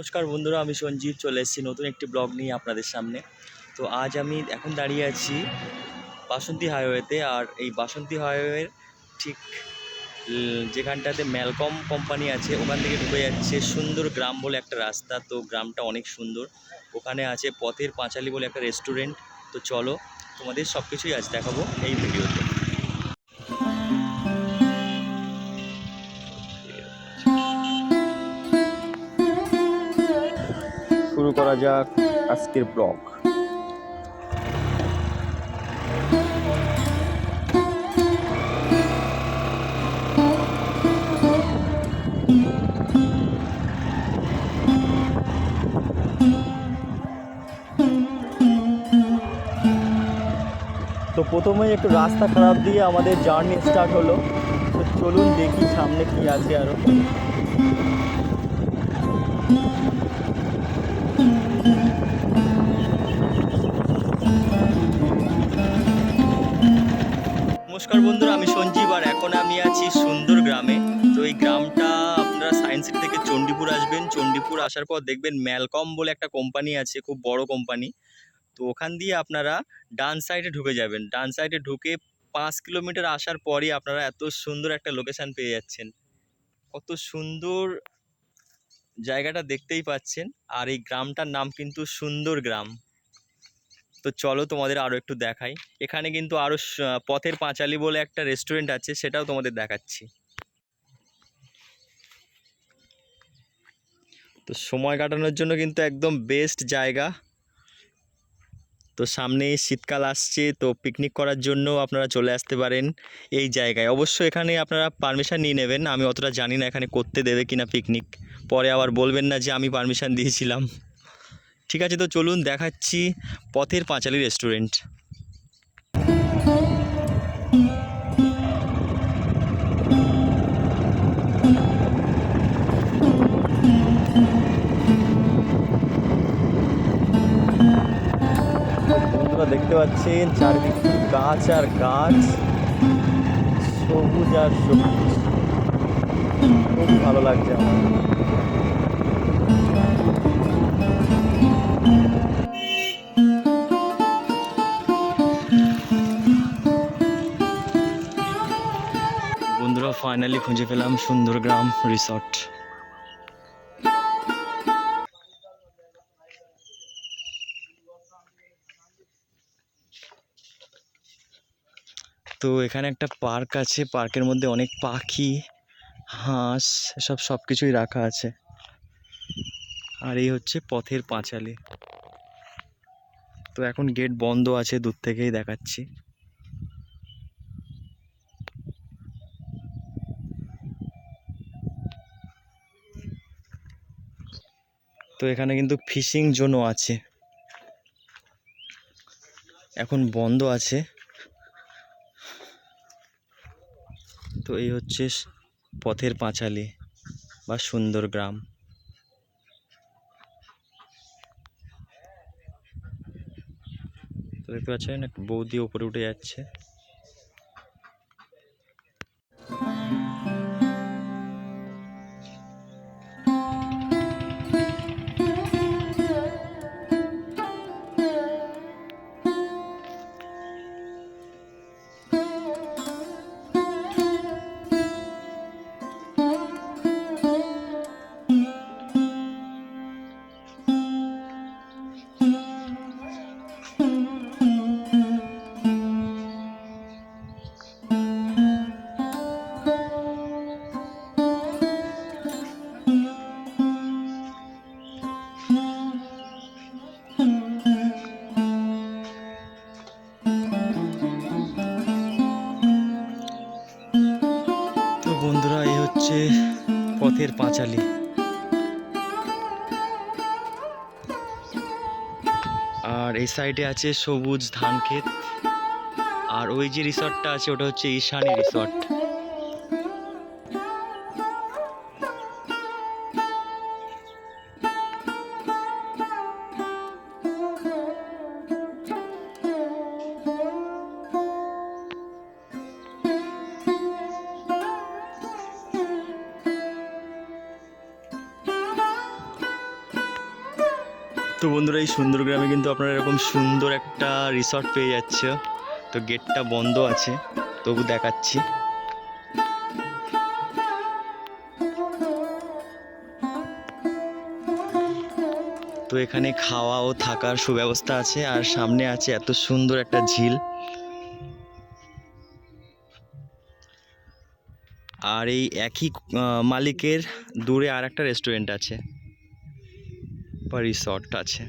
নমস্কার বন্ধুরা, আমি সঞ্জীব, চলে এসেছি নতুন একটি ব্লগ নিয়ে আপনাদের সামনে। তো আজ আমি এখন দাঁড়িয়ে আছি বাসন্তী হাইওয়েতে, আর এই বাসন্তী হাইওয়ের ঠিক যেখানটাতে ম্যালকম কোম্পানি আছে, ওখান থেকে ঢুকে যাচ্ছে সুন্দর গ্রাম বলে একটা রাস্তা। তো গ্রামটা অনেক সুন্দর। ওখানে আছে পথের পাঁচালি বলে একটা রেস্টুরেন্ট। তো চলো তোমাদের সব কিছুই আজ দেখাবো এই ভিডিওতে। করা যাক আজকের ব্লগ। তো প্রথমেই একটু রাস্তা খারাপ দিয়ে আমাদের জার্নি স্টার্ট হলো। তো চলুন দেখি সামনে কি আছে আরও। নমস্কার বন্ধুরা, আমি সঞ্জীব আর এখন আমি আছি সুন্দর গ্রামে। তো এই গ্রামটা আপনারা সায়েন্স সিটি থেকে চণ্ডীপুর আসবেন। চণ্ডীপুর আসার পর দেখবেন ম্যালকম বলে একটা কোম্পানি আছে, খুব বড় কোম্পানি তো ওখান দিয়ে আপনারা ডান সাইডে ঢুকে যাবেন। ডান সাইডে ঢুকে পাঁচ কিলোমিটার আসার পরই আপনারা এত সুন্দর একটা লোকেশান পেয়ে যাচ্ছেন। কত সুন্দর জায়গাটা দেখতেই পাচ্ছেন। আর এই গ্রামটার নাম কিন্তু সুন্দর গ্রাম। তো চলো তোমাদের আরও একটু দেখাই। এখানে কিন্তু আরও পথের পাঁচালি বলে একটা রেস্টুরেন্ট আছে, সেটাও তোমাদের দেখাচ্ছি। তো সময় কাটানোর জন্য কিন্তু একদম বেস্ট জায়গা। তো সামনে শীতকাল আসছে, তো পিকনিক করার জন্য আপনারা চলে আসতে পারেন এই জায়গায়। অবশ্যই এখানে আপনারা পারমিশন নিয়ে নেবেন, আমি অতটা জানি না এখানে করতে দেবে কিনা পিকনিক পরে আবার বলবেন না যে আমি পারমিশন দিয়েছিলাম। ঠিক আছে, তো চলুন দেখাচ্ছি পথের পাঁচালি রেস্টুরেন্ট দেখতে পাচ্ছেন চারিদিকে গাছ আর গাছ, সবুজ আর সবুজ। খুব ভালো লাগছে আমার। বন্ধুরা ফাইনালি খুঁজে পেলাম সুন্দর গ্রাম রিসর্ট তো এখানে একটা পার্ক আছে, পার্কের মধ্যে অনেক পাখি, হাঁস, এসব সব কিছুই রাখা আছে। আর এই হচ্ছে পথের পাঁচালি। তো এখন গেট বন্ধ আছে, দূর থেকেই দেখাচ্ছি। তো এখানে কিন্তু ফিশিং জোনও আছে। এখন বন্ধ আছে। তো এই হচ্ছে পথের পাঁচালি বা সুন্দর গ্রাম। তো দেখতে পাচ্ছেন একটা বৌদি ওপরে উঠে যাচ্ছে। হচ্ছে পথের পাঁচালি। আর এই সাইডে আছে সবুজ ধান ক্ষেত। আর ওই যে রিসর্টটা আছে, ওটা হচ্ছে ঈশানী রিসর্ট তো বন্ধুরা, এই সুন্দর গ্রামে কিন্তু আপনারা এরকম সুন্দর একটা রিসর্ট পেয়ে যাচ্ছে। তো গেটটা বন্ধ আছে, তবু দেখাচ্ছি। তো এখানে খাওয়া ও থাকার সুব্যবস্থা আছে, আর সামনে আছে এত সুন্দর একটা ঝিল। আর এই একই মালিকের দূরে আর একটা রেস্টুরেন্ট আছে। বা রিসর্ট আছে।